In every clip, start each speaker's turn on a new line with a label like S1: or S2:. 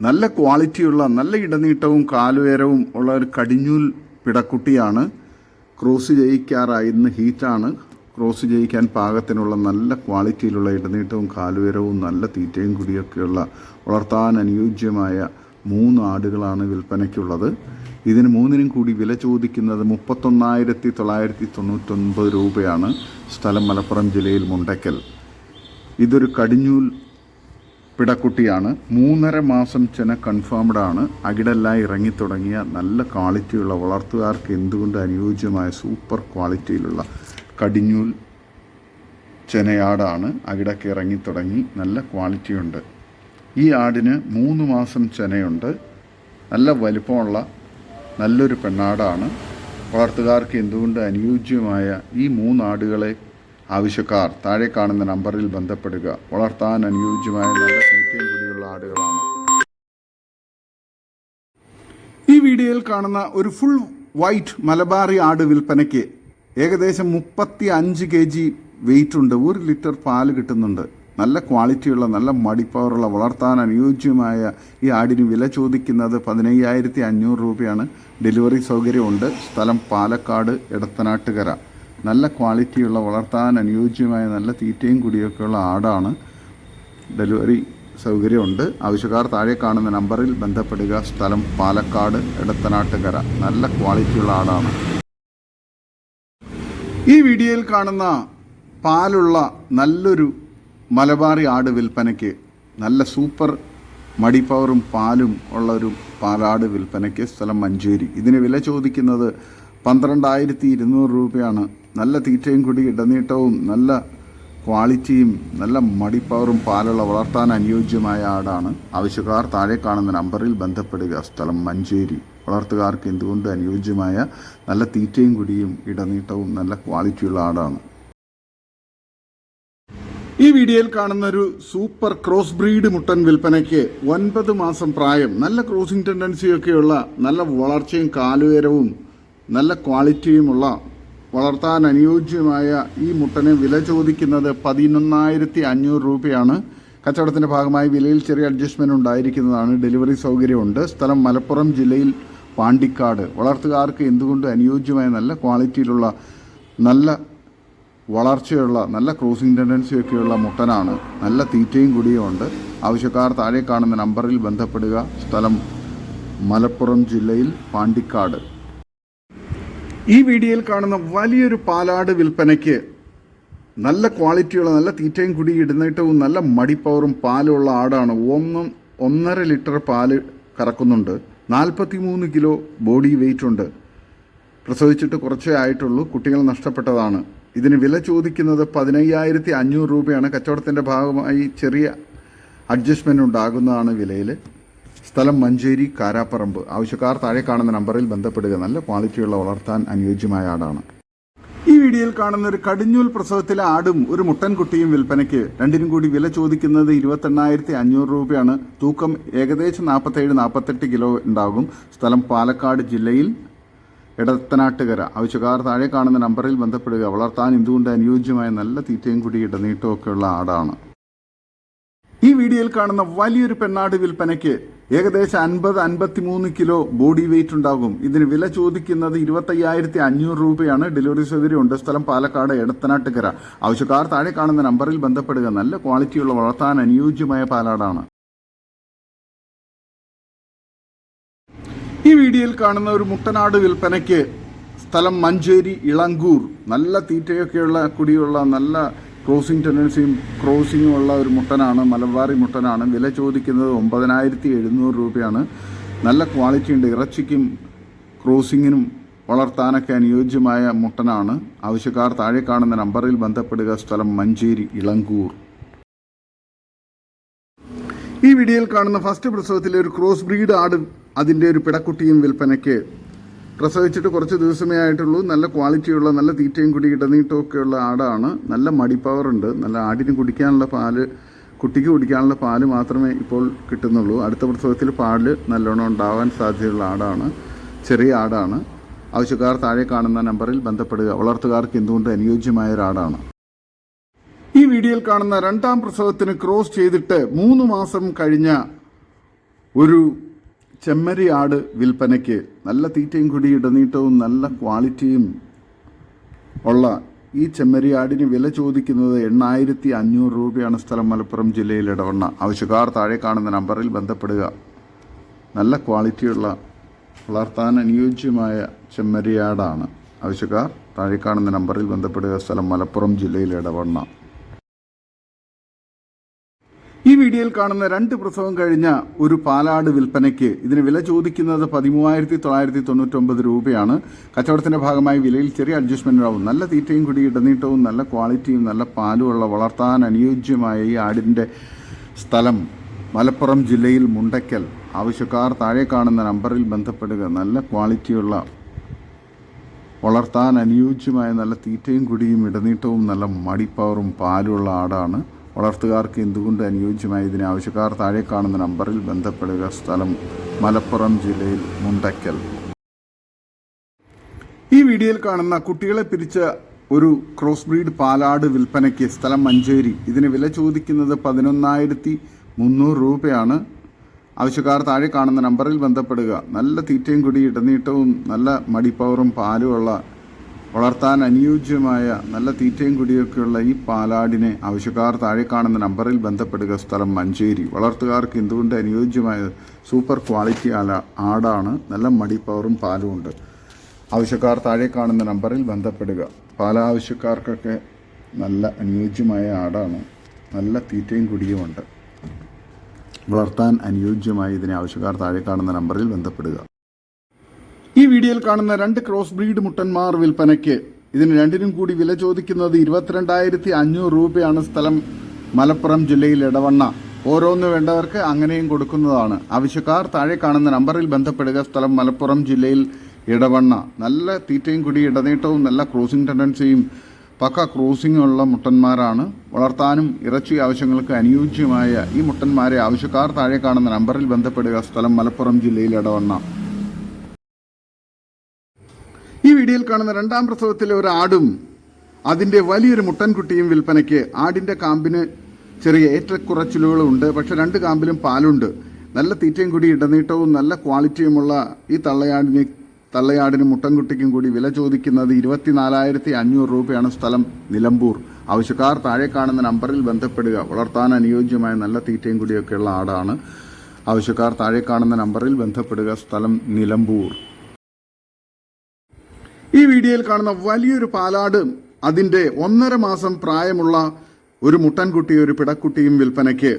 S1: നല്ല ക്വാളിറ്റിയുള്ള നല്ല ഇടനീട്ടവും കാലുയരവും ഉള്ള ഒരു കടിഞ്ഞൂൽ പിടക്കുട്ടിയാണ് ക്രോസ് ജയിക്കാറായിരുന്ന ഹീറ്റാണ്. ക്രോസ് ജയിക്കാൻ പാകത്തിനുള്ള നല്ല ക്വാളിറ്റിയിലുള്ള ഇടനീട്ടവും കാലുയരവും നല്ല തീറ്റയും കുടിയൊക്കെയുള്ള വളർത്താൻ അനുയോജ്യമായ മൂന്ന് ആടുകളാണ് വിൽപ്പനയ്ക്കുള്ളത്. ഇതിന് മൂന്നിനും കൂടി വില ചോദിക്കുന്നത് മുപ്പത്തൊന്നായിരത്തി തൊള്ളായിരത്തി തൊണ്ണൂറ്റൊൻപത് രൂപയാണ് സ്ഥലം മലപ്പുറം ജില്ലയിൽ മുണ്ടയ്ക്കൽ ഇതൊരു കടിഞ്ഞൂൽ പിടക്കുട്ടിയാണ്. മൂന്നര മാസം ചെന കൺഫേംഡ് ആണ്. അകിടെല്ലാം ഇറങ്ങി തുടങ്ങിയ നല്ല ക്വാളിറ്റിയുള്ള വളർത്തുകാർക്ക് എന്തുകൊണ്ട് അനുയോജ്യമായ സൂപ്പർ ക്വാളിറ്റിയിലുള്ള കടിഞ്ഞൂൽ ചെനയാടാണ് അകിടൊക്കെ ഇറങ്ങി തുടങ്ങി നല്ല ക്വാളിറ്റിയുണ്ട് ഈ ആടിന് മൂന്ന് മാസം ചെനയുണ്ട്. നല്ല വലിപ്പമുള്ള നല്ലൊരു പെണ്ണാടാണ്. വളർത്തുകാർക്ക് എന്തുകൊണ്ട് അനുയോജ്യമായ ഈ മൂന്നാടുകളെ ആവശ്യക്കാർ താഴെ കാണുന്ന നമ്പറിൽ ബന്ധപ്പെടുക. വളർത്താൻ അനുയോജ്യമായ നല്ല ആടുകളാണ് ഈ വീഡിയോയിൽ കാണുന്ന ഒരു ഫുൾ വൈറ്റ് മലബാറി ആട് വിൽപ്പനയ്ക്ക് ഏകദേശം മുപ്പത്തി അഞ്ച് കെ ജി വെയിറ്റ് ഉണ്ട്. ഒരു ലിറ്റർ പാൽ കിട്ടുന്നുണ്ട്. നല്ല ക്വാളിറ്റിയുള്ള നല്ല മടിപ്പവറുള്ള വളർത്താൻ അനുയോജ്യമായ ഈ ആടിന് വില ചോദിക്കുന്നത് പതിനയ്യായിരത്തി അഞ്ഞൂറ് രൂപയാണ്. ഡെലിവറി സൗകര്യമുണ്ട്. സ്ഥലം പാലക്കാട് എടത്തനാട്ടുകര. നല്ല ക്വാളിറ്റിയുള്ള വളർത്താൻ അനുയോജ്യമായ നല്ല തീറ്റയും കുടിയൊക്കെയുള്ള ആടാണ് ഡെലിവറി സൗകര്യമുണ്ട്. ആവശ്യക്കാർ താഴെ കാണുന്ന നമ്പറിൽ ബന്ധപ്പെടുക. സ്ഥലം പാലക്കാട് എടത്തനാട്ടുകര. നല്ല ക്വാളിറ്റിയുള്ള ആടാണ് ഈ വീഡിയോയിൽ കാണുന്ന പാലുള്ള നല്ലൊരു മലബാറി ആട് വിൽപ്പനയ്ക്ക് നല്ല സൂപ്പർ മടിപ്പവറും പാലും ഉള്ള ഒരു പാലാട് വിൽപ്പനയ്ക്ക് സ്ഥലം മഞ്ചേരി. ഇതിന് വില ചോദിക്കുന്നത് പന്ത്രണ്ടായിരത്തി ഇരുന്നൂറ് രൂപയാണ്. നല്ല തീറ്റയും കൂടി ഇടനീട്ടവും നല്ല ക്വാളിറ്റിയും നല്ല മടിപ്പവറും പാലുള്ള വളർത്താൻ അനുയോജ്യമായ ആടാണ്. ആവശ്യക്കാർ താഴെ കാണുന്ന നമ്പറിൽ ബന്ധപ്പെടുക. സ്ഥലം മഞ്ചേരി. വളർത്തുകാർക്ക് എന്തുകൊണ്ട് അനുയോജ്യമായ നല്ല തീറ്റയും കുടിയും ഇടനീട്ടവും നല്ല ക്വാളിറ്റിയുള്ള ആടാണ്. ഈ വീഡിയോയിൽ കാണുന്ന ഒരു സൂപ്പർ ക്രോസ് ബ്രീഡ് മുട്ടൻ വിൽപ്പനയ്ക്ക് ഒൻപത് മാസം പ്രായം നല്ല ക്രോസിംഗ് ടെൻഡൻസിയൊക്കെയുള്ള നല്ല വളർച്ചയും കാലുയരവും നല്ല ക്വാളിറ്റിയുമുള്ള വളർത്താൻ അനുയോജ്യമായ ഈ മുട്ടന് വില ചോദിക്കുന്നത് പതിനൊന്നായിരത്തി അഞ്ഞൂറ് രൂപയാണ്. കച്ചവടത്തിന്റെ ഭാഗമായി വിലയിൽ ചെറിയ അഡ്ജസ്റ്റ്മെന്റ് ഉണ്ടായിരിക്കുന്നതാണ്. ഡെലിവറി സൗകര്യമുണ്ട്. സ്ഥലം മലപ്പുറം ജില്ലയിൽ പാണ്ടിക്കാട്. വളർത്തുകാർക്ക് എന്തുകൊണ്ട് അനുയോജ്യമായ നല്ല ക്വാളിറ്റിയിലുള്ള നല്ല വളർച്ചയുള്ള നല്ല ക്രോസിംഗ് ടെൻഡൻസിയൊക്കെയുള്ള മുട്ടനാണ്. നല്ല തീറ്റയും കൂടിയും ഉണ്ട്. ആവശ്യക്കാർ താഴെ കാണുന്ന നമ്പറിൽ ബന്ധപ്പെടുക. സ്ഥലം മലപ്പുറം ജില്ലയിൽ പാണ്ടിക്കാട്. ഈ വീഡിയോയിൽ കാണുന്ന വലിയൊരു പാലാട് വിൽപ്പനയ്ക്ക് നല്ല ക്വാളിറ്റിയുള്ള നല്ല തീറ്റയും കുടി ഇടുന്നിട്ടവും നല്ല മടിപ്പവറും പാലുള്ള ആടാണ്. ഒന്നും ഒന്നര ലിറ്റർ പാൽ കറക്കുന്നുണ്ട്. നാൽപ്പത്തി മൂന്ന് കിലോ ബോഡി വെയിറ്റ് ഉണ്ട് പ്രസവിച്ചിട്ട് കുറച്ചേ ആയിട്ടുള്ളൂ. കുട്ടികൾ നഷ്ടപ്പെട്ടതാണ്. ഇതിന് വില ചോദിക്കുന്നത് പതിനയ്യായിരത്തി അഞ്ഞൂറ് രൂപയാണ്. കച്ചവടത്തിന്റെ ഭാഗമായി ചെറിയ അഡ്ജസ്റ്റ്മെന്റ് ഉണ്ടാകുന്നതാണ് വിലയിൽ സ്ഥലം മഞ്ചേരി കാരാപ്പറമ്പ്. ആവശ്യക്കാർ താഴെ കാണുന്ന നമ്പറിൽ ബന്ധപ്പെടുക. നല്ല ക്വാളിറ്റിയുള്ള വളർത്താൻ അനുയോജ്യമായ ആടാണ്. ഈ വീഡിയോയിൽ കാണുന്ന ഒരു കടിഞ്ഞൂൽ പ്രസവത്തിലെ ആടും ഒരു മുട്ടൻകുട്ടിയും വിൽപ്പനയ്ക്ക് രണ്ടിനും കൂടി വില ചോദിക്കുന്നത് ഇരുപത്തെണ്ണായിരത്തി അഞ്ഞൂറ് രൂപയാണ്. തൂക്കം ഏകദേശം നാൽപ്പത്തേഴ് നാൽപ്പത്തെട്ട് കിലോ ഉണ്ടാകും. സ്ഥലം പാലക്കാട് ജില്ലയിൽ ഇടത്തനാട്ടുകര ആവശ്യക്കാർ താഴെ കാണുന്ന നമ്പറിൽ ബന്ധപ്പെടുക. വളർത്താൻ എന്തുകൊണ്ട് അനുയോജ്യമായ നല്ല തീറ്റയും കൂടി ഇടനീട്ടമൊക്കെയുള്ള ആടാണ്. ഈ വീഡിയോയിൽ കാണുന്ന വലിയൊരു പെണ്ണാട് വിൽപ്പനയ്ക്ക് ഏകദേശം അൻപത് അൻപത്തിമൂന്ന് കിലോ ബോഡി വെയിറ്റ് ഉണ്ടാകും. ഇതിന് വില ചോദിക്കുന്നത് ഇരുപത്തയ്യായിരത്തി അഞ്ഞൂറ് രൂപയാണ്. ഡെലിവറി സൗകര്യമുണ്ട് സ്ഥലം പാലക്കാട് എടത്തനാട്ടുകര. ആവശ്യക്കാർ താഴെ കാണുന്ന നമ്പറിൽ ബന്ധപ്പെടുക. നല്ല ക്വാളിറ്റിയുള്ള വളർത്താൻ അനുയോജ്യമായ പാലാടാണ്. ഈ വീഡിയോയിൽ കാണുന്ന ഒരു മുട്ടനാട് വിൽപ്പനയ്ക്ക് സ്ഥലം മഞ്ചേരി ഇളങ്കൂർ. നല്ല തീറ്റയൊക്കെയുള്ള കുടിയുള്ള നല്ല ക്രോസിംഗ് ടെൻഡൻസിയും ക്രോസിംഗും ഉള്ള ഒരു മുട്ടനാണ് മലബാറി മുട്ടനാണ്. വില ചോദിക്കുന്നത് ഒമ്പതിനായിരത്തി എഴുന്നൂറ് രൂപയാണ്. നല്ല ക്വാളിറ്റി ഉണ്ട്. ഇറച്ചിക്കും ക്രോസിങ്ങിനും വളർത്താനൊക്കെ അനുയോജ്യമായ മുട്ടനാണ്. ആവശ്യക്കാർ താഴെ കാണുന്ന നമ്പറിൽ ബന്ധപ്പെടുക. സ്ഥലം മഞ്ചേരി ഇളങ്കൂർ. ഈ വീഡിയോയിൽ കാണുന്ന ഫസ്റ്റ് പ്രസവത്തിലെ ഒരു ക്രോസ് ബ്രീഡ് ആട് അതിന്റെ ഒരു പിടക്കുട്ടിയും വിൽപ്പനയ്ക്ക് പ്രസവിച്ചിട്ട് കുറച്ച് ദിവസമേ ആയിട്ടുള്ളൂ. നല്ല ക്വാളിറ്റിയുള്ള നല്ല തീറ്റയും കുടി ഇടനീട്ടവും ഒക്കെയുള്ള ആടാണ്. നല്ല മടി പവർ ഉണ്ട്. നല്ല ആടിന് കുടിക്കാനുള്ള പാൽ കുട്ടിക്ക് കുടിക്കാനുള്ള പാൽ മാത്രമേ ഇപ്പോൾ കിട്ടുന്നുള്ളൂ. അടുത്ത പ്രസവത്തിൽ പാൽ നല്ലോണം ഉണ്ടാവാൻ സാധ്യതയുള്ള ആടാണ്. ചെറിയ ആടാണ്. ആവശ്യക്കാർ താഴെ കാണുന്ന നമ്പറിൽ ബന്ധപ്പെടുക. വളർത്തുകാർക്ക് എന്തുകൊണ്ട് അനുയോജ്യമായ ഒരാടാണ്. ഈ വീഡിയോയിൽ കാണുന്ന രണ്ടാം പ്രസവത്തിന് ക്രോസ് ചെയ്തിട്ട് മൂന്ന് മാസം കഴിഞ്ഞ ഒരു ചെമ്മരി ആട് വിൽപ്പനയ്ക്ക് നല്ല തീറ്റയും കൂടി ഇടനീട്ടവും നല്ല ക്വാളിറ്റിയും ഉള്ള ഈ ചെമ്മരി ആടിന് വില ചോദിക്കുന്നത് എണ്ണായിരത്തി അഞ്ഞൂറ് രൂപയാണ് സ്ഥലം മലപ്പുറം ജില്ലയിൽ ഇടവണ്ണ. ആവശ്യക്കാർ താഴെ കാണുന്ന നമ്പറിൽ ബന്ധപ്പെടുക. നല്ല ക്വാളിറ്റിയുള്ള വളർത്താൻ അനുയോജ്യമായ ചെമ്മരിയാടാണ്. ആവശ്യക്കാർ താഴെ കാണുന്ന നമ്പറിൽ ബന്ധപ്പെടുക. സ്ഥലം മലപ്പുറം ജില്ലയിൽ ഇടവണ്ണ. വീഡിയോയിൽ കാണുന്ന രണ്ട് പ്രസവം കഴിഞ്ഞ ഒരു പാലാട് വിൽപ്പനയ്ക്ക് ഇതിന് വില ചോദിക്കുന്നത് പതിമൂവായിരത്തി തൊള്ളായിരത്തി തൊണ്ണൂറ്റൊമ്പത് രൂപയാണ്. കച്ചവടത്തിന്റെ ഭാഗമായി വിലയിൽ ചെറിയ അഡ്ജസ്റ്റ്മെന്റ് ആവും നല്ല തീറ്റയും കുടി ഇടനീട്ടവും നല്ല ക്വാളിറ്റിയും നല്ല പാലുമുള്ള വളർത്താൻ അനുയോജ്യമായ ഈ ആടിന്റെ സ്ഥലം മലപ്പുറം ജില്ലയിൽ മുണ്ടയ്ക്കൽ. ആവശ്യക്കാർ താഴെ കാണുന്ന നമ്പറിൽ ബന്ധപ്പെടുക. നല്ല ക്വാളിറ്റിയുള്ള വളർത്താൻ അനുയോജ്യമായ നല്ല തീറ്റയും കുടിയും ഇടനീട്ടവും നല്ല മടിപ്പവറും പാലുള്ള ആടാണ് വളർത്തുകാർക്ക് എന്തുകൊണ്ട് അനുയോജ്യമായ ഇതിന് ആവശ്യക്കാർ താഴെ കാണുന്ന നമ്പറിൽ ബന്ധപ്പെടുക? സ്ഥലം മലപ്പുറം ജില്ലയിൽ മുണ്ടയ്ക്കൽ ഈ വീഡിയോയിൽ കാണുന്ന കുട്ടികളെ പിരിച്ച ഒരു ക്രോസ് ബ്രീഡ് പാലാട് വിൽപ്പനയ്ക്ക് സ്ഥലം മഞ്ചേരി. ഇതിന് വില ചോദിക്കുന്നത് പതിനൊന്നായിരത്തി മുന്നൂറ് രൂപയാണ്. ആവശ്യക്കാർ താഴെ കാണുന്ന നമ്പറിൽ ബന്ധപ്പെടുക. നല്ല തീറ്റയും കുടി ഇടനീട്ടവും നല്ല മടിപ്പവറും പാലുമുള്ള വളർത്താൻ അനുയോജ്യമായ നല്ല തീറ്റയും കുടിയൊക്കെയുള്ള ഈ പാലാടിനെ ആവശ്യക്കാർ താഴെ കാണുന്ന നമ്പറിൽ ബന്ധപ്പെടുക. സ്ഥലം മഞ്ചേരി. വളർത്തുകാർക്ക് എന്തുകൊണ്ട് അനുയോജ്യമായ സൂപ്പർ ക്വാളിറ്റി ആല ആടാണ്? നല്ല മടിപ്പവറും പാലും ഉണ്ട്. ആവശ്യക്കാർ താഴെ കാണുന്ന നമ്പറിൽ ബന്ധപ്പെടുക. പാലാവശ്യക്കാർക്കൊക്കെ നല്ല അനുയോജ്യമായ ആടാണ്. നല്ല തീറ്റയും കുടിയുമുണ്ട് വളർത്താൻ അനുയോജ്യമായ ഇതിനെ ആവശ്യക്കാർ താഴെ കാണുന്ന നമ്പറിൽ ബന്ധപ്പെടുക. ഈ വീഡിയോയിൽ കാണുന്ന രണ്ട് ക്രോസ് ബ്രീഡ് മുട്ടന്മാർ വിൽപ്പനയ്ക്ക് ഇതിന് രണ്ടിനും കൂടി വില ചോദിക്കുന്നത് ഇരുപത്തിരണ്ടായിരത്തി അഞ്ഞൂറ് രൂപയാണ് സ്ഥലം മലപ്പുറം ജില്ലയിൽ ഇടവണ്ണ ഓരോന്ന് വേണ്ടവർക്ക് അങ്ങനെയും കൊടുക്കുന്നതാണ്. ആവശ്യക്കാർ താഴെ കാണുന്ന നമ്പറിൽ ബന്ധപ്പെടുക. സ്ഥലം മലപ്പുറം ജില്ലയിൽ ഇടവണ്ണ നല്ല തീറ്റയും കൂടി ഇടനീട്ടവും നല്ല ക്രോസിംഗ് ടെൻഡൻസിയും പക്ക ക്രോസിംഗ് ഉള്ള മുട്ടന്മാരാണ്. വളർത്താനും ഇറച്ചി ആവശ്യങ്ങൾക്ക് അനുയോജ്യമായ ഈ മുട്ടന്മാരെ ആവശ്യക്കാർ താഴെ കാണുന്ന നമ്പറിൽ ബന്ധപ്പെടുക. സ്ഥലം മലപ്പുറം ജില്ലയിൽ ഇടവണ്ണ വീഡിയോയിൽ കാണുന്ന രണ്ടാം പ്രസവത്തിലെ ഒരു ആടും അതിന്റെ വലിയൊരു മുട്ടൻകുട്ടിയും വിൽപ്പനയ്ക്ക് ആടിന്റെ കാമ്പിന് ചെറിയ ഏറ്റക്കുറച്ചിലുകളും ഉണ്ട് പക്ഷെ രണ്ട് കാമ്പിലും പാലുണ്ട്. നല്ല തീറ്റയും കൂടി ഇടനീട്ടവും നല്ല ക്വാളിറ്റിയുമുള്ള ഈ തള്ളയാടിന് തള്ളയാടിനും മുട്ടൻകുട്ടിക്കും കൂടി വില ചോദിക്കുന്നത് ഇരുപത്തിനാലായിരത്തി അഞ്ഞൂറ് രൂപയാണ് സ്ഥലം നിലമ്പൂർ. ആവശ്യക്കാർ താഴെ കാണുന്ന നമ്പറിൽ ബന്ധപ്പെടുക. വളർത്താൻ അനുയോജ്യമായ നല്ല തീറ്റയും കൂടിയൊക്കെയുള്ള ആടാണ്. ആവശ്യക്കാർ താഴെ കാണുന്ന നമ്പറിൽ ബന്ധപ്പെടുക. സ്ഥലം നിലമ്പൂർ. ഈ വീഡിയോയിൽ കാണുന്ന വലിയൊരു പാലാട് അതിന്റെ ഒന്നര മാസം പ്രായമുള്ള ഒരു മുട്ടൻകുട്ടി ഒരു പിടക്കുട്ടിയും വിൽപ്പനയ്ക്ക്.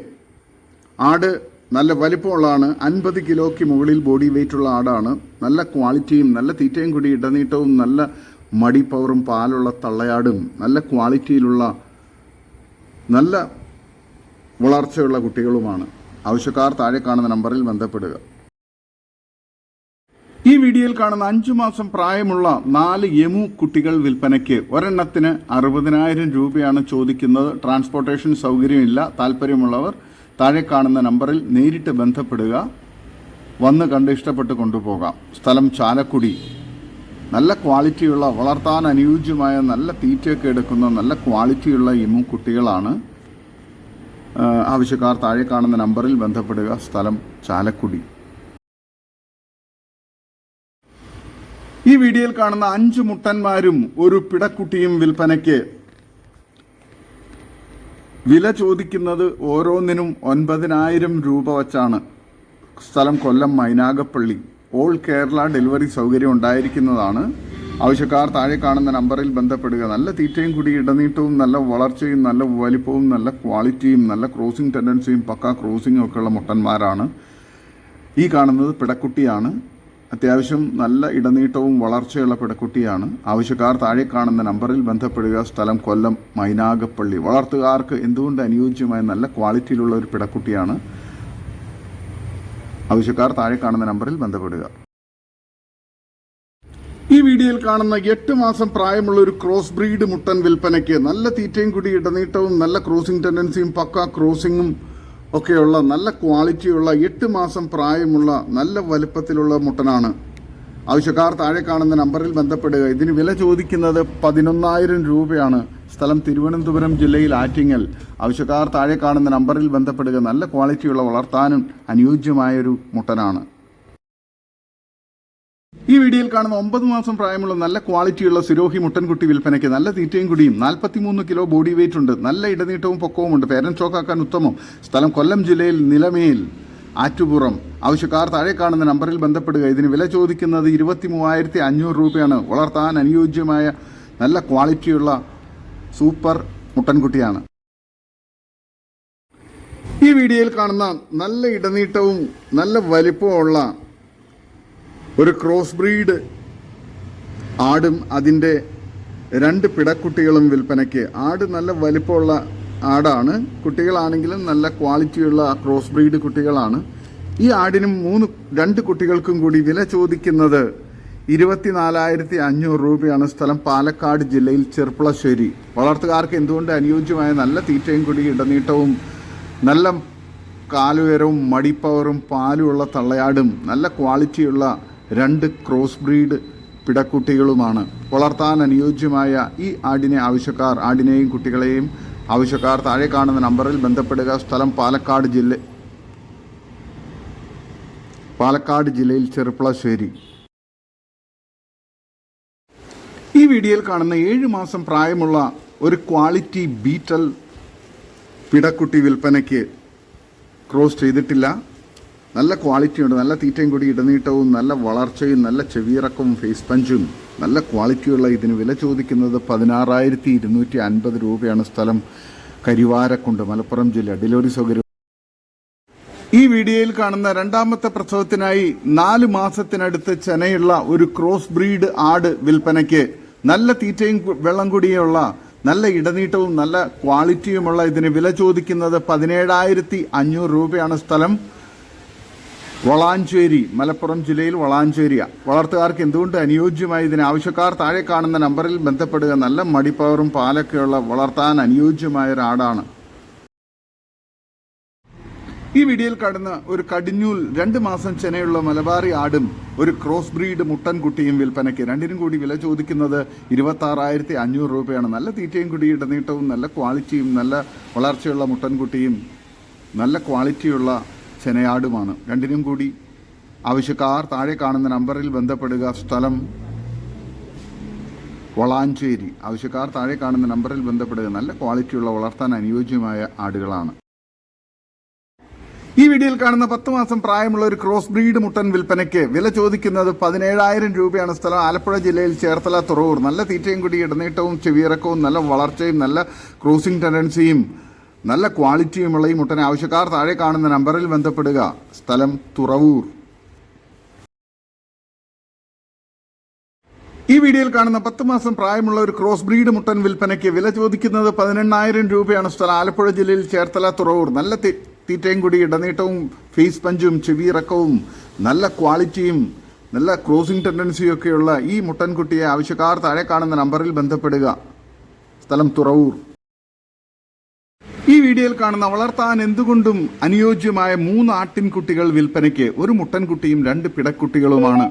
S1: ആട് നല്ല വലിപ്പമുള്ളതാണ്. അൻപത് കിലോയ്ക്ക് മുകളിൽ ബോഡി വെയിറ്റ് ഉള്ള ആടാണ്. നല്ല ക്വാളിറ്റിയും നല്ല തീറ്റയും കൂടി ഇടനീട്ടവും നല്ല മടി പവറും പാലുള്ള തള്ളയാടും നല്ല ക്വാളിറ്റിയിലുള്ള നല്ല വളർച്ചയുള്ള കുട്ടികളുമാണ്. ആവശ്യക്കാർ താഴെ കാണുന്ന നമ്പറിൽ ബന്ധപ്പെടുക. ഈ വീഡിയോയിൽ കാണുന്ന അഞ്ചു മാസം പ്രായമുള്ള നാല് യമു കുട്ടികൾ വിൽപ്പനയ്ക്ക് ഒരെണ്ണത്തിന് അറുപതിനായിരം രൂപയാണ് ചോദിക്കുന്നത്. ട്രാൻസ്പോർട്ടേഷൻ സൗകര്യമില്ല. താല്പര്യമുള്ളവർ താഴെ കാണുന്ന നമ്പറിൽ നേരിട്ട് ബന്ധപ്പെടുക. വന്ന് കണ്ട് ഇഷ്ടപ്പെട്ട് കൊണ്ടുപോകാം. സ്ഥലം ചാലക്കുടി. നല്ല ക്വാളിറ്റിയുള്ള വളർത്താൻ അനുയോജ്യമായ നല്ല തീറ്റയൊക്കെ എടുക്കുന്ന നല്ല ക്വാളിറ്റിയുള്ള യമു കുട്ടികളാണ്. ആവശ്യക്കാർ താഴെ കാണുന്ന നമ്പറിൽ ബന്ധപ്പെടുക. സ്ഥലം ചാലക്കുടി. ഈ വീഡിയോയിൽ കാണുന്ന അഞ്ച് മുട്ടന്മാരും ഒരു പിടക്കുട്ടിയും വിൽപ്പനയ്ക്ക് വില ചോദിക്കുന്നത് ഓരോന്നിനും ഒൻപതിനായിരം രൂപ വച്ചാണ്. സ്ഥലം കൊല്ലം മൈനാഗപ്പള്ളി. ഓൾ കേരള ഡെലിവറി സൗകര്യം ഉണ്ടായിരിക്കുന്നതാണ്. ആവശ്യക്കാർ താഴെ കാണുന്ന നമ്പറിൽ ബന്ധപ്പെടുക. നല്ല തീറ്റയും കൂടി ഇടനീട്ടവും നല്ല വളർച്ചയും നല്ല വലിപ്പവും നല്ല ക്വാളിറ്റിയും നല്ല ക്രോസിംഗ് ടെൻഡൻസിയും പക്ക ക്രോസിംഗും ഒക്കെയുള്ള മുട്ടന്മാരാണ്. ഈ കാണുന്നത് പിടക്കുട്ടിയാണ്. അത്യാവശ്യം നല്ല ഇടനീട്ടവും വളർച്ചയുള്ള പിടക്കുട്ടിയാണ് ആവശ്യക്കാർ താഴെ കാണുന്ന നമ്പറിൽ ബന്ധപ്പെടുക സ്ഥലം കൊല്ലം മൈനാഗപ്പള്ളി. വളർത്തുകാർക്ക് എന്തുകൊണ്ട് അനുയോജ്യമായ നല്ല ക്വാളിറ്റിയിലുള്ള ഒരു പിടക്കുട്ടിയാണ് ആവശ്യക്കാർ താഴെ കാണുന്ന നമ്പറിൽ ബന്ധപ്പെടുക. ഈ വീഡിയോയിൽ കാണുന്ന എട്ട് മാസം പ്രായമുള്ള ഒരു ക്രോസ് ബ്രീഡ് മുട്ടൻ വിൽപ്പനയ്ക്ക് നല്ല തീറ്റയും കൂടി ഇടനീട്ടവും നല്ല ക്രോസിംഗ് ടെൻഡൻസിയും പക്ക ക്രോസിംഗും ഒക്കെയുള്ള നല്ല ക്വാളിറ്റിയുള്ള എട്ട് മാസം പ്രായമുള്ള നല്ല വലുപ്പത്തിലുള്ള മുട്ടനാണ്. ആവശ്യക്കാർ താഴെ കാണുന്ന നമ്പറിൽ ബന്ധപ്പെടുക. ഇതിന് വില ചോദിക്കുന്നത് പതിനൊന്നായിരം രൂപയാണ്. സ്ഥലം തിരുവനന്തപുരം ജില്ലയിൽ ആറ്റിങ്ങൽ. ആവശ്യക്കാർ താഴെ കാണുന്ന നമ്പറിൽ ബന്ധപ്പെടുക. നല്ല ക്വാളിറ്റിയുള്ള വളർത്താനും അനുയോജ്യമായൊരു മുട്ടനാണ്. ഈ വീഡിയോയിൽ കാണുന്ന ഒമ്പത് മാസം പ്രായമുള്ള നല്ല ക്വാളിറ്റിയുള്ള സിരോഹി മുട്ടൻകുട്ടി വിൽപ്പനയ്ക്ക് നല്ല തീറ്റയും കുടിയും നാൽപ്പത്തിമൂന്ന് കിലോ ബോഡി വെയിറ്റ് ഉണ്ട്. നല്ല ഇടനീട്ടവും പൊക്കവും ഉണ്ട്. ഷോക്കാക്കാൻ ഉത്തമം. സ്ഥലം കൊല്ലം ജില്ലയിൽ നിലമേൽ ആറ്റുപുറം. ആവശ്യക്കാർ താഴെ കാണുന്ന നമ്പറിൽ ബന്ധപ്പെടുക. ഇതിന് വില ചോദിക്കുന്നത് ഇരുപത്തി മൂവായിരത്തി അഞ്ഞൂറ് രൂപയാണ്. വളർത്താൻ അനുയോജ്യമായ നല്ല ക്വാളിറ്റിയുള്ള സൂപ്പർ മുട്ടൻകുട്ടിയാണ്. ഈ വീഡിയോയിൽ കാണുന്ന നല്ല ഇടനീട്ടവും നല്ല വലിപ്പമുള്ള ഒരു ക്രോസ് ബ്രീഡ് ആടും അതിന്റെ രണ്ട് പിടക്കുട്ടികളും വിൽപ്പനയ്ക്ക്. ആട് നല്ല വലിപ്പമുള്ള ആടാണ്. കുട്ടികളാണെങ്കിലും നല്ല ക്വാളിറ്റിയുള്ള ക്രോസ് ബ്രീഡ് കുട്ടികളാണ്. ഈ ആടിനും മൂന്ന് രണ്ട് കുട്ടികൾക്കും കൂടി വില ചോദിക്കുന്നത് ഇരുപത്തിനാലായിരത്തി അഞ്ഞൂറ് രൂപയാണ് സ്ഥലം പാലക്കാട് ജില്ലയിൽ ചെർപ്പളശ്ശേരി. വളർത്തുകാർക്ക് എന്തുകൊണ്ട് അനുയോജ്യമായ നല്ല തീറ്റയും കൂടി ഇടനീട്ടവും നല്ല കാലുയരവും മടിപ്പവറും പാലുമുള്ള തള്ളയാടും നല്ല ക്വാളിറ്റിയുള്ള രണ്ട് ക്രോസ് ബ്രീഡ് പിടക്കുട്ടികളുമാണ്. വളർത്താൻ അനുയോജ്യമായ ഈ ആടിനെ ആവശ്യക്കാർ ആടിനെയും കുട്ടികളെയും ആവശ്യക്കാർ താഴെ കാണുന്ന നമ്പറിൽ ബന്ധപ്പെടുക. സ്ഥലം പാലക്കാട് ജില്ല പാലക്കാട് ജില്ലയിൽ ചെറുപ്പളശ്ശേരി. ഈ വീഡിയോയിൽ കാണുന്ന ഏഴ് മാസം പ്രായമുള്ള ഒരു ക്വാളിറ്റി ബീറ്റൽ പിടക്കുട്ടി വിൽപ്പനയ്ക്ക് ക്രോസ് ചെയ്തിട്ടില്ല. നല്ല ക്വാളിറ്റി ഉണ്ട്. നല്ല തീറ്റയും കൂടി ഇടനീട്ടവും നല്ല വളർച്ചയും നല്ല ചെവിയിറക്കവും ഫേസ് പഞ്ചും നല്ല ക്വാളിറ്റിയുള്ള ഇതിന് വില ചോദിക്കുന്നത് പതിനാറായിരത്തി ഇരുന്നൂറ്റി അൻപത് രൂപയാണ് സ്ഥലം കരിവാരക്കുണ്ട് മലപ്പുറം ജില്ല ഡെലിവറി സൗകര്യം. ഈ വീഡിയോയിൽ കാണുന്ന രണ്ടാമത്തെ പ്രസവത്തിനായി നാല് മാസത്തിനടുത്ത് ചെനയുള്ള ഒരു ക്രോസ് ബ്രീഡ് ആട് വിൽപ്പനയ്ക്ക് നല്ല തീറ്റയും വെള്ളം കൂടിയുള്ള നല്ല ഇടനീട്ടവും നല്ല ക്വാളിറ്റിയുമുള്ള ഇതിന് വില ചോദിക്കുന്നത് പതിനേഴായിരത്തി അഞ്ഞൂറ് രൂപയാണ് സ്ഥലം. വളാഞ്ചേരി മലപ്പുറം ജില്ലയിൽ വളാഞ്ചേരിയ. വളർത്തുകാർക്ക് എന്തുകൊണ്ട് അനുയോജ്യമായി ഇതിന്? ആവശ്യക്കാർ താഴെ കാണുന്ന നമ്പറിൽ ബന്ധപ്പെടുക. നല്ല മടിപ്പവറും പാലൊക്കെയുള്ള വളർത്താൻ അനുയോജ്യമായ ഒരാടാണ്. ഈ വീഡിയോയിൽ കടന്ന് ഒരു കടിഞ്ഞൂൽ രണ്ട് മാസം ചെനയുള്ള മലബാറി ആടും ഒരു ക്രോസ് ബ്രീഡ് മുട്ടൻ കുട്ടിയും വിൽപ്പനയ്ക്ക്. രണ്ടിനും കൂടി വില ചോദിക്കുന്നത് ഇരുപത്തി ആറായിരത്തി അഞ്ഞൂറ് രൂപയാണ്. നല്ല തീറ്റയും കുടിയുടെ ഇടനീട്ടവും നല്ല ക്വാളിറ്റിയും നല്ല വളർച്ചയുള്ള മുട്ടൻകുട്ടിയും നല്ല ക്വാളിറ്റിയുള്ള ചെനയാടുമാണ്. രണ്ടിനും കൂടി ആവശ്യക്കാർ താഴെ കാണുന്ന നമ്പറിൽ ബന്ധപ്പെടുക. സ്ഥലം വളാഞ്ചേരി. ആവശ്യക്കാർ താഴെ കാണുന്ന നമ്പറിൽ ബന്ധപ്പെടുക. നല്ല ക്വാളിറ്റിയുള്ള വളർത്താൻ അനുയോജ്യമായ ആടുകളാണ്. ഈ വീഡിയോയിൽ കാണുന്ന പത്ത് മാസം പ്രായമുള്ള ഒരു ക്രോസ് ബ്രീഡ് മുട്ടൻ വിൽപ്പനയ്ക്ക് വില ചോദിക്കുന്നത് പതിനേഴായിരം രൂപയാണ് സ്ഥലം. ആലപ്പുഴ ജില്ലയിൽ ചേർത്തല തുറവൂർ. നല്ല തീറ്റയും കൂടി ഇടനീട്ടവും ചെവിയിറക്കവും നല്ല വളർച്ചയും നല്ല ക്രോസിംഗ് ടെൻഡൻസിയും നല്ല ക്വാളിറ്റിയുമുള്ള ഈ മുട്ടന് ആവശ്യക്കാർ താഴെ കാണുന്ന നമ്പറിൽ ബന്ധപ്പെടുക. സ്ഥലം തുറവൂർ. ഈ വീഡിയോയിൽ കാണുന്ന പത്ത് മാസം പ്രായമുള്ള ഒരു ക്രോസ് ബ്രീഡ് മുട്ടൻ വിൽപ്പനയ്ക്ക് വില ചോദിക്കുന്നത് പതിനെണ്ണായിരം രൂപയാണ്. സ്ഥലം ആലപ്പുഴ ജില്ലയിൽ ചേർത്തല തുറവൂർ. നല്ല തീറ്റയും കൂടി ഇടനീട്ടവും ഫേസ് പഞ്ചും ചെവിയിറക്കവും നല്ല ക്വാളിറ്റിയും നല്ല ക്രോസിംഗ് ടെൻഡൻസിയും ഒക്കെയുള്ള ഈ മുട്ടൻകുട്ടിയെ ആവശ്യക്കാർ താഴെ കാണുന്ന നമ്പറിൽ ബന്ധപ്പെടുക. സ്ഥലം തുറവൂർ. വീഡിയോയിൽ കാണുന്ന വളർത്താൻ എന്തുകൊണ്ടും അനുയോജ്യമായ മൂന്ന് ആട്ടിൻകുട്ടികൾ വിൽപ്പനയ്ക്ക് ഒരു മുട്ടൻകുട്ടിയും രണ്ട് പിടക്കുട്ടികളുമാണ്.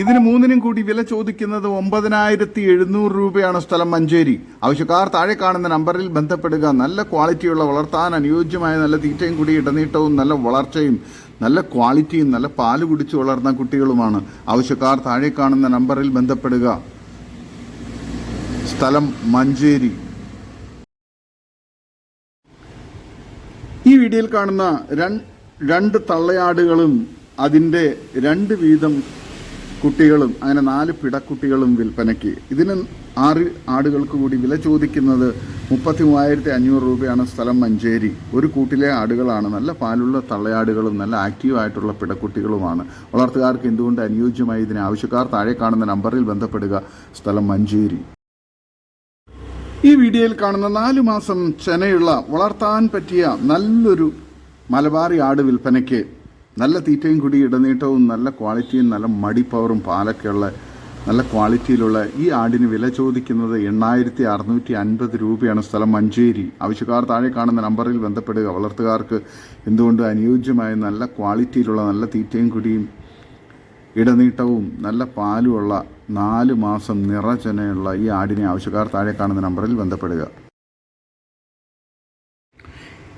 S1: ഇതിന് മൂന്നിനും കൂടി വില ചോദിക്കുന്നത് ഒമ്പതിനായിരത്തി എഴുന്നൂറ് രൂപയാണ് സ്ഥലം മഞ്ചേരി. ആവശ്യക്കാർ താഴെ കാണുന്ന നമ്പറിൽ ബന്ധപ്പെടുക. നല്ല ക്വാളിറ്റിയുള്ള വളർത്താൻ അനുയോജ്യമായ നല്ല തീറ്റയും കൂടി ഇടനീട്ടവും നല്ല വളർച്ചയും നല്ല ക്വാളിറ്റിയും നല്ല പാൽ കുടിച്ച് വളർന്ന കുട്ടികളുമാണ്. ആവശ്യക്കാർ താഴെ കാണുന്ന നമ്പറിൽ ബന്ധപ്പെടുക. സ്ഥലം മഞ്ചേരി. ഈ വീഡിയോയിൽ കാണുന്ന രണ്ട് തള്ളയാടുകളും അതിന്റെ രണ്ട് വീതം കുട്ടികളും അങ്ങനെ നാല് പിടക്കുട്ടികളും വിൽപ്പനയ്ക്ക്. ഇതിന് ആറ് ആടുകൾക്ക് കൂടി വില ചോദിക്കുന്നത് മുപ്പത്തി മൂവായിരത്തി അഞ്ഞൂറ് രൂപയാണ് സ്ഥലം മഞ്ചേരി. ഒരു കൂട്ടിലെ ആടുകളാണ്. നല്ല പാലുള്ള തള്ളയാടുകളും നല്ല ആക്റ്റീവ് ആയിട്ടുള്ള പിടക്കുട്ടികളുമാണ്. വളർത്തുകാർക്ക് എന്തുകൊണ്ട് അനുയോജ്യമായി ഇതിന് ആവശ്യക്കാർ താഴെ കാണുന്ന നമ്പറിൽ ബന്ധപ്പെടുക. സ്ഥലം മഞ്ചേരി. ഈ വീഡിയോയിൽ കാണുന്ന നാല് മാസം ചെനയുള്ള വളർത്താൻ പറ്റിയ നല്ലൊരു മലബാറി ആട് വിൽപ്പനയ്ക്ക് നല്ല തീറ്റയും കൂടി ഇടനീട്ടവും നല്ല ക്വാളിറ്റിയും നല്ല മടി പവറും പാലൊക്കെയുള്ള നല്ല ക്വാളിറ്റിയിലുള്ള ഈ ആടിന് വില ചോദിക്കുന്നത് എണ്ണായിരത്തി അറുന്നൂറ്റി അൻപത് രൂപയാണ് സ്ഥലം. മഞ്ചേരി. ആവശ്യക്കാർ താഴെ കാണുന്ന നമ്പറിൽ ബന്ധപ്പെടുക. വളർത്തുകാർക്ക് എന്തുകൊണ്ട് അനുയോജ്യമായ നല്ല ക്വാളിറ്റിയിലുള്ള നല്ല തീറ്റയും കുടിയും ഇടനീട്ടവും നല്ല പാലുമുള്ള നാല് മാസം നിറചനയുള്ള ഈ ആടിനെ ആവശ്യക്കാർ താഴെ കാണുന്ന നമ്പറിൽ ബന്ധപ്പെടുക.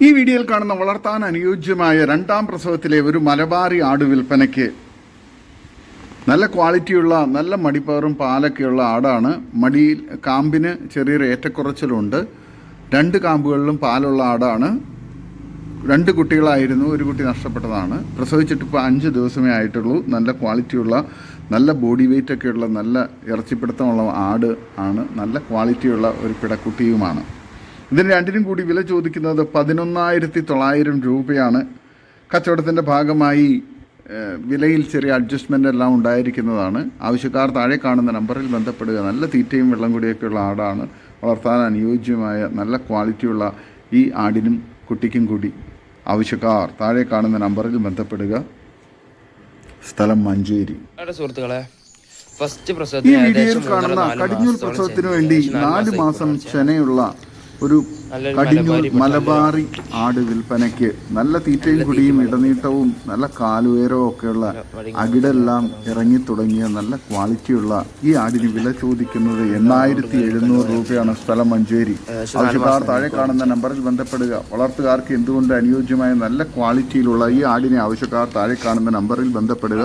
S1: ഈ വീഡിയോയിൽ കാണുന്ന വളർത്താൻ അനുയോജ്യമായ രണ്ടാം പ്രസവത്തിലെ ഒരു മലബാറി ആട് വിൽപ്പനയ്ക്ക് നല്ല ക്വാളിറ്റിയുള്ള നല്ല മടിപ്പവറും പാലൊക്കെയുള്ള ആടാണ്. മടിയിൽ കാമ്പിന് ചെറിയൊരു ഏറ്റക്കുറച്ചിലുണ്ട്. രണ്ട് കാമ്പുകളിലും പാലുള്ള ആടാണ്. രണ്ട് കുട്ടികളായിരുന്നു. ഒരു കുട്ടി നഷ്ടപ്പെട്ടതാണ്. പ്രസവിച്ചിട്ട് ഇപ്പോൾ അഞ്ച് ദിവസമേ ആയിട്ടുള്ളൂ. നല്ല ക്വാളിറ്റിയുള്ള നല്ല ബോഡി വെയിറ്റ് ഉള്ള നല്ല ഇറച്ചിപ്പിടുത്തമുള്ള ആട് ആണ്. നല്ല ക്വാളിറ്റിയുള്ള ഒരു പിടക്കുട്ടിയുമാണ്. ഇതിന് രണ്ടിനും കൂടി വില ചോദിക്കുന്നത് പതിനൊന്നായിരത്തി തൊള്ളായിരം രൂപയാണ്. കച്ചവടത്തിന്റെ ഭാഗമായി വിലയിൽ ചെറിയ അഡ്ജസ്റ്റ്മെന്റ് എല്ലാം ഉണ്ടായിരിക്കുന്നതാണ്. ആവശ്യക്കാർ താഴെ കാണുന്ന നമ്പറിൽ ബന്ധപ്പെടുക. നല്ല തീറ്റയും വെള്ളം കൂടിയൊക്കെയുള്ള ആടാണ്. വളർത്താൻ അനുയോജ്യമായ നല്ല ക്വാളിറ്റിയുള്ള ഈ ആടിനും കുട്ടിക്കും കൂടി ആവശ്യക്കാർ താഴെ കാണുന്ന നമ്പറിൽ ബന്ധപ്പെടുക. സ്ഥലം മഞ്ചേരി.
S2: സുഹൃത്തുക്കളെ ഫസ്റ്റ്
S1: ഈ
S2: പ്രസവത്തിന്
S1: വീഡിയോയിൽ കാണുന്ന കടിഞ്ഞൂൽ പ്രസവത്തിന് വേണ്ടി നാല് മാസം ചെനയുള്ള ഒരു
S2: മലബാരി
S1: മലബാറി ആട് വിൽപ്പനയ്ക്ക് നല്ല തീറ്റയും കുടിയും ഇടനീട്ടവും നല്ല കാലുയരവും ഒക്കെയുള്ള അകിടെല്ലാം ഇറങ്ങി തുടങ്ങിയ നല്ല ക്വാളിറ്റിയുള്ള ഈ ആടിന് വില ചോദിക്കുന്നത് എണ്ണായിരത്തി എഴുന്നൂറ് രൂപയാണ് സ്ഥലം മഞ്ചേരി. ആവശ്യക്കാർ താഴെ കാണുന്ന നമ്പറിൽ ബന്ധപ്പെടുക. വളർത്തുകാർക്ക് എന്തുകൊണ്ട് അനുയോജ്യമായ നല്ല ക്വാളിറ്റിയിലുള്ള ഈ ആടിനെ ആവശ്യക്കാർ താഴെ കാണുന്ന നമ്പറിൽ ബന്ധപ്പെടുക.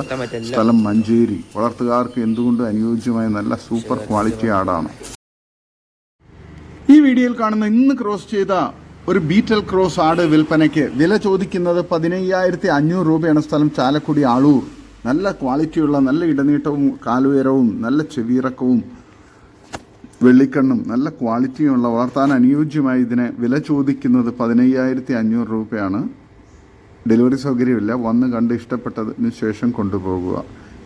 S1: സ്ഥലം മഞ്ചേരി. വളർത്തുകാർക്ക് എന്തുകൊണ്ട് അനുയോജ്യമായ നല്ല സൂപ്പർ ക്വാളിറ്റി ആടാണ്. ഈ വീഡിയോയിൽ കാണുന്ന ഇന്ന് ക്രോസ് ചെയ്ത ഒരു ബീറ്റൽ ക്രോസ് ആട് വിൽപ്പനയ്ക്ക് വില ചോദിക്കുന്നത് പതിനയ്യായിരത്തി അഞ്ഞൂറ് രൂപയാണ് സ്ഥലം ചാലക്കുടി ആളൂർ. നല്ല ക്വാളിറ്റിയുള്ള നല്ല ഇടനീട്ടവും കാലുയരവും നല്ല ചെവിയിറക്കവും വെള്ളിക്കണ്ണും നല്ല ക്വാളിറ്റിയുള്ള വളർത്താൻ അനുയോജ്യമായി ഇതിനെ വില ചോദിക്കുന്നത് പതിനയ്യായിരത്തി അഞ്ഞൂറ് രൂപയാണ്. ഡെലിവറി സൗകര്യമില്ല. വന്ന് കണ്ട് ഇഷ്ടപ്പെട്ടതിന് ശേഷം കൊണ്ടുപോകുക.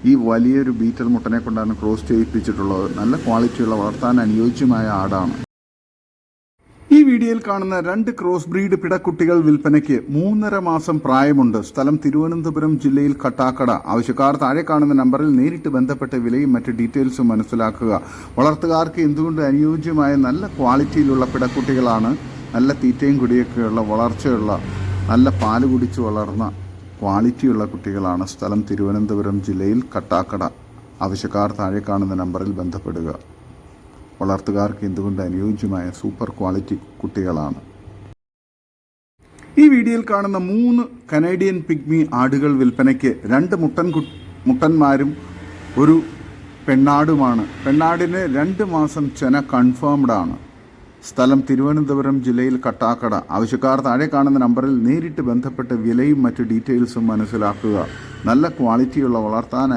S1: ഈ വലിയൊരു ബീറ്റൽ മുട്ടനെ കൊണ്ടാണ് ക്രോസ് ചെയ്യിപ്പിച്ചിട്ടുള്ളത്. നല്ല ക്വാളിറ്റിയുള്ള വളർത്താൻ അനുയോജ്യമായ ആടാണ്. വീഡിയോയിൽ കാണുന്ന രണ്ട് ക്രോസ് ബ്രീഡ് പിടക്കുട്ടികൾ വിൽപ്പനയ്ക്ക് മൂന്നര മാസം പ്രായമുണ്ട്. സ്ഥലം തിരുവനന്തപുരം ജില്ലയിൽ കട്ടാക്കട. ആവശ്യക്കാർ താഴെ കാണുന്ന നമ്പറിൽ നേരിട്ട് ബന്ധപ്പെട്ട വിലയും മറ്റ് ഡീറ്റെയിൽസും മനസ്സിലാക്കുക. വളർത്തുകാർക്ക് എന്തുകൊണ്ട് അനുയോജ്യമായ നല്ല ക്വാളിറ്റിയിലുള്ള പിടക്കുട്ടികളാണ് നല്ല തീറ്റയും കുടിയൊക്കെയുള്ള വളർച്ചയുള്ള നല്ല പാൽ കുടിച്ച് വളർന്ന ക്വാളിറ്റിയുള്ള കുട്ടികളാണ് സ്ഥലം തിരുവനന്തപുരം ജില്ലയിൽ കട്ടാക്കട. ആവശ്യക്കാർ താഴെ കാണുന്ന നമ്പറിൽ ബന്ധപ്പെടുക. വളർത്തുകാർക്ക് എന്തുകൊണ്ട് അനുയോജ്യമായ സൂപ്പർ ക്വാളിറ്റി കുട്ടികളാണ്. ഈ വീഡിയോയിൽ കാണുന്ന മൂന്ന് കനേഡിയൻ പിഗ്മി ആടുകൾ വിൽപ്പനയ്ക്ക് രണ്ട് മുട്ടൻ മുട്ടന്മാരും ഒരു പെണ്ണാടുമാണ്. പെണ്ണാടിന് രണ്ട് മാസം ചെന കൺഫേംഡ് ആണ്. സ്ഥലം തിരുവനന്തപുരം ജില്ലയിൽ കട്ടാക്കട. ആവശ്യക്കാർ താഴെ കാണുന്ന നമ്പറിൽ നേരിട്ട് ബന്ധപ്പെട്ട് വിലയും മറ്റ് ഡീറ്റെയിൽസും മനസ്സിലാക്കുക. നല്ല ക്വാളിറ്റിയുള്ള വളർത്താൻ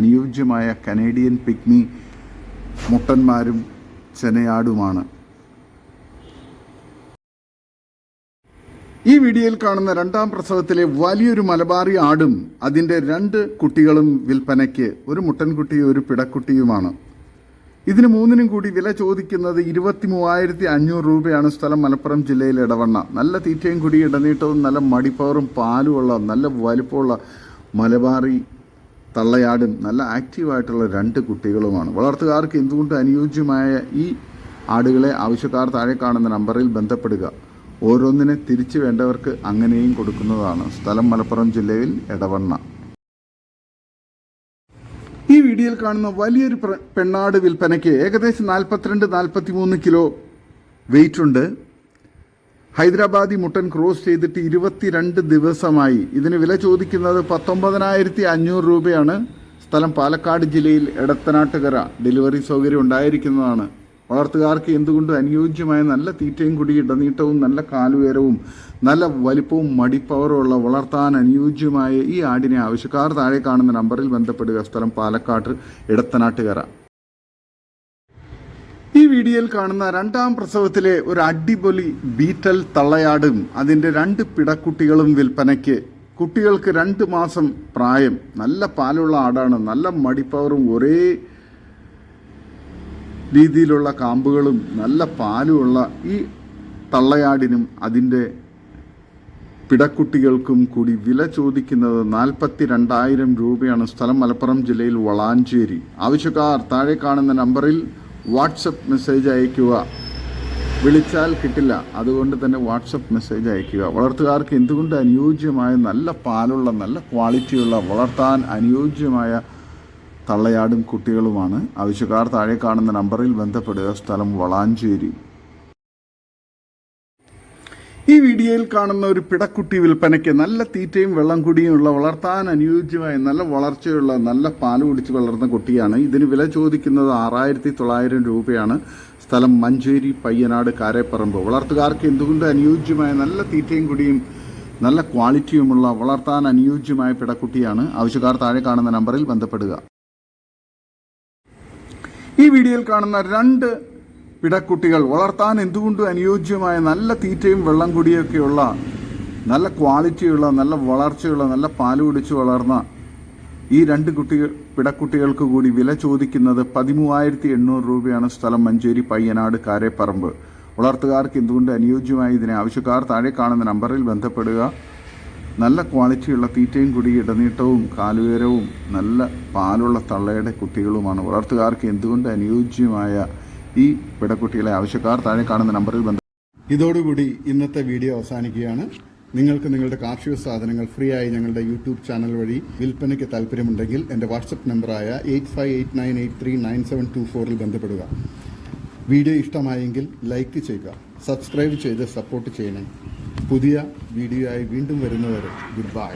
S1: അനുയോജ്യമായ കനേഡിയൻ പിഗ്മി മുട്ടന്മാരും ചെനയാടുമാണ്. ഈ വീഡിയോയിൽ കാണുന്ന രണ്ടാം പ്രസവത്തിലെ വലിയൊരു മലബാറി ആടും അതിന്റെ രണ്ട് കുട്ടികളും വിൽപ്പനയ്ക്ക് ഒരു മുട്ടൻകുട്ടിയും ഒരു പിടക്കുട്ടിയുമാണ്. ഇതിന് മൂന്നിനും കൂടി വില ചോദിക്കുന്നത് ഇരുപത്തി മൂവായിരത്തി അഞ്ഞൂറ് രൂപയാണ് സ്ഥലം മലപ്പുറം ജില്ലയിലെ ഇടവണ്ണ നല്ല തീറ്റയും കൂടി ഇടനീട്ടവും നല്ല മടിപ്പവറും പാലുമുള്ള നല്ല വലുപ്പമുള്ള മലബാറി തള്ളയാടും നല്ല ആക്റ്റീവായിട്ടുള്ള രണ്ട് കുട്ടികളുമാണ്. വളർത്തുകാർക്ക് എന്തുകൊണ്ട് അനുയോജ്യമായ ഈ ആടുകളെ ആവശ്യക്കാർ താഴെ കാണുന്ന നമ്പറിൽ ബന്ധപ്പെടുക? ഓരോന്നിനെ തിരിച്ചു വേണ്ടവർക്ക് അങ്ങനെയും കൊടുക്കുന്നതാണ്. സ്ഥലം മലപ്പുറം ജില്ലയിൽ എടവണ്ണ. ഈ വീഡിയോയിൽ കാണുന്ന വലിയൊരു പെണ്ണാട് വിൽപ്പനയ്ക്ക് ഏകദേശം നാൽപ്പത്തിരണ്ട് നാൽപ്പത്തിമൂന്ന് കിലോ വെയിറ്റ് ഉണ്ട്. ഹൈദരാബാദി മുട്ടൻ ക്രോസ് ചെയ്തിട്ട് ഇരുപത്തിരണ്ട് ദിവസമായി. ഇതിന് വില ചോദിക്കുന്നത് പത്തൊമ്പതിനായിരത്തി അഞ്ഞൂറ് രൂപയാണ്. സ്ഥലം പാലക്കാട് ജില്ലയിൽ എടത്തനാട്ടുകര. ഡെലിവറി സൗകര്യം ഉണ്ടായിരിക്കുന്നതാണ്. വളർത്തുകാർക്ക് എന്തുകൊണ്ടും അനുയോജ്യമായ നല്ല തീറ്റയും കുടി ഇടനീട്ടവും നല്ല കാലുയരവും നല്ല വലിപ്പവും മടിപ്പവറുമുള്ള വളർത്താൻ അനുയോജ്യമായ ഈ ആടിനെ ആവശ്യക്കാർ താഴെ കാണുന്ന നമ്പറിൽ ബന്ധപ്പെടുക. സ്ഥലം പാലക്കാട് ഇടത്തനാട്ടുകര വീഡിയോയിൽ കാണുന്ന രണ്ടാം പ്രസവത്തിലെ ഒരു അടിപൊളി ബീറ്റൽ തള്ളയാടും അതിന്റെ രണ്ട് പിടക്കുട്ടികളും വിൽപ്പനയ്ക്ക്. കുട്ടികൾക്ക് രണ്ട് മാസം പ്രായം. നല്ല പാലുള്ള ആടാണ്. നല്ല മടിപ്പവറും ഒരേ രീതിയിലുള്ള കാമ്പുകളും നല്ല പാലുമുള്ള ഈ തള്ളയാടിനും അതിന്റെ പിടക്കുട്ടികൾക്കും കൂടി വില ചോദിക്കുന്നത് നാൽപ്പത്തി രണ്ടായിരം രൂപയാണ് സ്ഥലം മലപ്പുറം ജില്ലയിൽ വളാഞ്ചേരി. ആവശ്യക്കാർ താഴെ കാണുന്ന നമ്പറിൽ വാട്സപ്പ് മെസ്സേജ് അയയ്ക്കുക. വിളിച്ചാൽ കിട്ടില്ല. അതുകൊണ്ട് തന്നെ വാട്സപ്പ് മെസ്സേജ് അയയ്ക്കുക. വളർത്തുകാർക്ക് എന്തുകൊണ്ട് അനുയോജ്യമായ നല്ല പാലുള്ള നല്ല ക്വാളിറ്റിയുള്ള വളർത്താൻ അനുയോജ്യമായ തള്ളയാടും കുട്ടികളുമാണ്? ആവശ്യക്കാർ താഴെ കാണുന്ന നമ്പറിൽ ബന്ധപ്പെടുക. സ്ഥലം വളാഞ്ചേരി. ഈ വീഡിയോയിൽ കാണുന്ന ഒരു പിടക്കുട്ടി വിൽപ്പനയ്ക്ക് നല്ല തീറ്റയും വെള്ളം കുടിയുമുള്ള വളർത്താൻ അനുയോജ്യമായ നല്ല വളർച്ചയുള്ള നല്ല പാൽ കുടിച്ച് വളർന്ന കുട്ടിയാണ്. ഇതിന് വില ചോദിക്കുന്നത് ആറായിരത്തി തൊള്ളായിരം രൂപയാണ്. സ്ഥലം മഞ്ചേരി പയ്യനാട് കാരേപ്പറമ്പ്. വളർത്തുകാർക്ക് എന്തുകൊണ്ട് അനുയോജ്യമായ നല്ല തീറ്റയും കുടിയും നല്ല ക്വാളിറ്റിയുമുള്ള വളർത്താൻ അനുയോജ്യമായ പിടക്കുട്ടിയാണ്? ആവശ്യക്കാർ താഴെ കാണുന്ന നമ്പറിൽ ബന്ധപ്പെടുക. ഈ വീഡിയോയിൽ കാണുന്ന രണ്ട് പിടക്കുട്ടികൾ വളർത്താൻ എന്തുകൊണ്ടും അനുയോജ്യമായ നല്ല തീറ്റയും വെള്ളം കുടിയൊക്കെയുള്ള നല്ല ക്വാളിറ്റിയുള്ള നല്ല വളർച്ചയുള്ള നല്ല പാൽ കുടിച്ച് വളർന്ന ഈ രണ്ട് കുട്ടികൾ പിടക്കുട്ടികൾക്ക് കൂടി വില ചോദിക്കുന്നത് പതിമൂവായിരത്തി എണ്ണൂറ് രൂപയാണ് സ്ഥലം മഞ്ചേരി പയ്യനാട് കാരേപ്പറമ്പ്. വളർത്തുകാർക്ക് എന്തുകൊണ്ട് അനുയോജ്യമായ ഇതിനെ ആവശ്യക്കാർ താഴെ കാണുന്ന നമ്പറിൽ ബന്ധപ്പെടുക. നല്ല ക്വാളിറ്റിയുള്ള തീറ്റയും കുടി ഇടനീട്ടവും കാലുയരവും നല്ല പാലുള്ള തള്ളയുടെ കുട്ടികളുമാണ്. വളർത്തുകാർക്ക് എന്തുകൊണ്ട് അനുയോജ്യമായ ഈ പിടക്കുട്ടികളെ ആവശ്യക്കാർ താഴെ കാണുന്ന നമ്പറിൽ ബന്ധം ഇതോടുകൂടി ഇന്നത്തെ വീഡിയോ അവസാനിക്കുകയാണ്. നിങ്ങൾക്ക് നിങ്ങളുടെ കാർഷിക സാധനങ്ങൾ ഫ്രീ ആയി ഞങ്ങളുടെ യൂട്യൂബ് ചാനൽ വഴി വിൽപ്പനയ്ക്ക് താല്പര്യമുണ്ടെങ്കിൽ എന്റെ വാട്സപ്പ് നമ്പറായ eight five eight nine eight three nine seven two ഫോറിൽ ബന്ധപ്പെടുക. വീഡിയോ ഇഷ്ടമായെങ്കിൽ ലൈക്ക് ചെയ്യുക സബ്സ്ക്രൈബ് ചെയ്ത് സപ്പോർട്ട് ചെയ്യണേ. പുതിയ വീഡിയോ ആയി വീണ്ടും വരുന്നവരെ ഗുഡ് ബൈ.